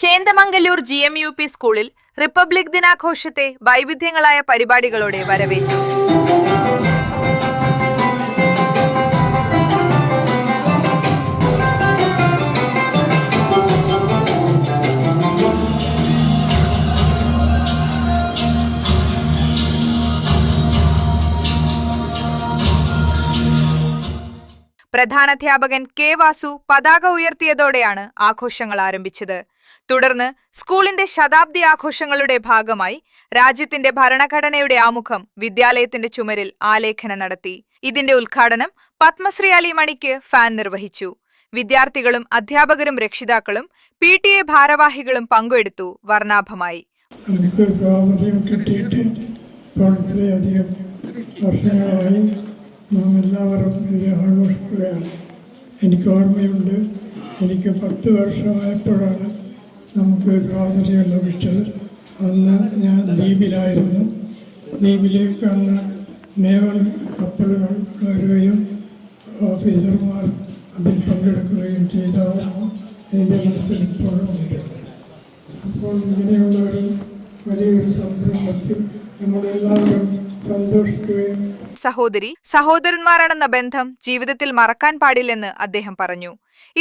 Chennamangallur G M U P സ്കൂളിൽ republic ദിനാഘോഷത്തെ വൈവിധ്യങ്ങളായ പരിപാടികളോടെ വരവേറ്റു. പ്രധാനാധ്യാപകൻ കെ വാസു പതാക ഉയർത്തിയതോടെയാണ് ആഘോഷങ്ങൾ ആരംഭിച്ചത്. തുടർന്ന് സ്കൂളിന്റെ ശതാബ്ദി ആഘോഷങ്ങളുടെ ഭാഗമായി രാജ്യത്തിന്റെ ഭരണഘടനയുടെ ആമുഖം വിദ്യാലയത്തിന്റെ ചുമരിൽ ആലേഖനം നടത്തി. ഇതിന്റെ ഉദ്ഘാടനം പത്മശ്രീ അലി മണിക്ക് ഫാൻ നിർവഹിച്ചു. വിദ്യാർത്ഥികളും അധ്യാപകരും രക്ഷിതാക്കളും പി ടി എ ഭാരവാഹികളും പങ്കെടുത്തു വർണാഭമായി. വർഷങ്ങളായി എനിക്ക് ഓർമ്മയുണ്ട്. എനിക്ക് പത്ത് വർഷമായപ്പോഴാണ് നമുക്ക് സ്വാതന്ത്ര്യം ലഭിച്ചത് അന്ന് ഞാൻ ദ്വീപിലായിരുന്നു. ദ്വീപിലേക്ക് അന്ന് നേവൽ കപ്പലുകൾ വരികയും ഓഫീസർമാർ അതിൽ പങ്കെടുക്കുകയും ചെയ്ത എന്റെ മനസ്സിൽ ഇപ്പോഴും ഉണ്ട്. അപ്പോൾ ഇങ്ങനെയുള്ള ഒരു വലിയൊരു സംരംഭത്തിൽ നമ്മളെല്ലാവരും സന്തോഷിക്കുകയും സഹോദരി സഹോദരന്മാരാണെന്ന ബന്ധം ജീവിതത്തിൽ മറക്കാൻ പാടില്ലെന്ന് അദ്ദേഹം പറഞ്ഞു.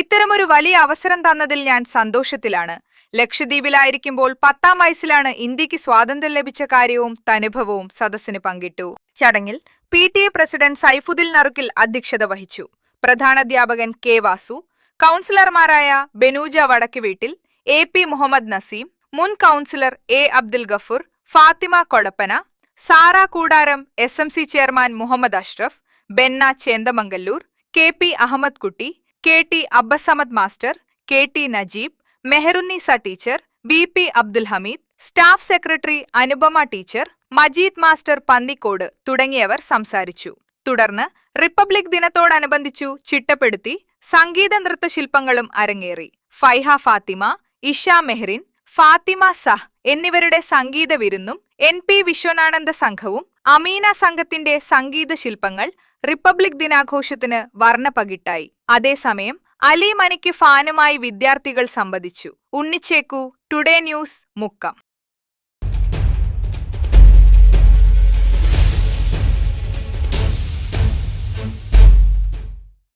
ഇത്തരമൊരു വലിയ അവസരം തന്നതിൽ ഞാൻ സന്തോഷത്തിലാണ്. ലക്ഷദ്വീപിലായിരിക്കുമ്പോൾ പത്താം വയസ്സിലാണ് ഇന്ത്യയ്ക്ക് സ്വാതന്ത്ര്യം ലഭിച്ച കാര്യവും തനുഭവവും സദസ്സിന് പങ്കിട്ടു. ചടങ്ങിൽ P T A president Saifuddin നറുക്കിൽ അധ്യക്ഷത വഹിച്ചു. പ്രധാനാധ്യാപകൻ കെ വാസു കൗൺസിലർമാരായ ബെനൂജ വടക്കുവീട്ടിൽ എ പി മുഹമ്മദ് നസീം മുൻ councillor A Abdul Gafoor Fathima Kodappana Sara Koodaram S M C chairman Muhammad Ashraf Benna Chennamangallur K P Ahammed Kutty K T Abbassamad master K T Najeeb Meharunnisa teacher B P Abdul Hameed staff secretary Anupama teacher Majeed master Pannikode തുടങ്ങിയവർ സംസാരിച്ചു. തുടർന്ന് republic ദിനത്തോടനുബന്ധിച്ചു ചിട്ടപ്പെടുത്തി സംഗീത നൃത്ത നൃത്തശില്പങ്ങളും അരങ്ങേറി. ഫൈഹ ഫാത്തിമ ഇഷ മെഹ്റിൻ ഫാത്തിമ സഹ് എന്നിവരുടെ സംഗീത വിരുന്നും N P വിശ്വനാനന്ദ സംഘവും അമീന സംഘത്തിന്റെ സംഗീത ശില്പങ്ങൾ republic ദിനാഘോഷത്തിന് വർണപകിട്ടായി. അതേസമയം അലി മണിക്ക് ഫാനുമായി വിദ്യാർത്ഥികൾ സംവദിച്ചു. ഉണ്ണിച്ചേക്കു ടുഡേ ന്യൂസ് മുക്കം.